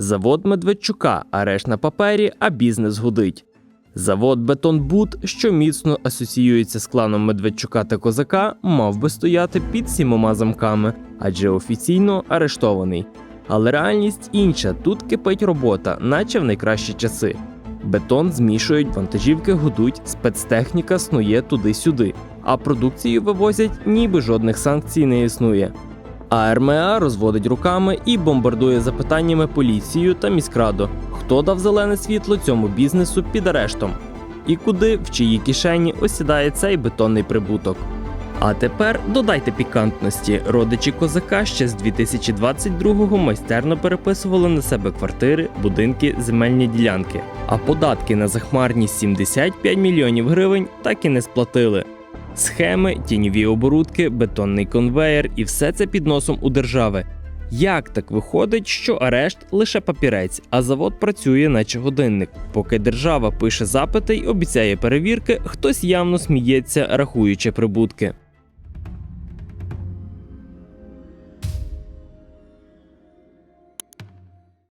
Завод Медведчука, арешт на папері, а бізнес гудить. Завод Бетонбуд, що міцно асоціюється з кланом Медведчука та Козака, мав би стояти під сімома замками, адже офіційно арештований. Але реальність інша: тут кипить робота, наче в найкращі часи. Бетон змішують, вантажівки гудуть, спецтехніка снує туди-сюди, а продукцію вивозять, ніби жодних санкцій не існує. А РМА розводить руками і бомбардує запитаннями поліцію та міськраду, хто дав зелене світло цьому бізнесу під арештом, і куди в чиї кишені осідає цей бетонний прибуток. А тепер додайте пікантності. Родичі козака ще з 2022-го майстерно переписували на себе квартири, будинки, земельні ділянки. А податки на захмарні 75 мільйонів гривень так і не сплатили. Схеми, тіньові оборудки, бетонний конвеєр і все це під носом у держави. Як так виходить, що арешт лише папірець, а завод працює наче годинник. Поки держава пише запити й обіцяє перевірки, хтось явно сміється, рахуючи прибутки.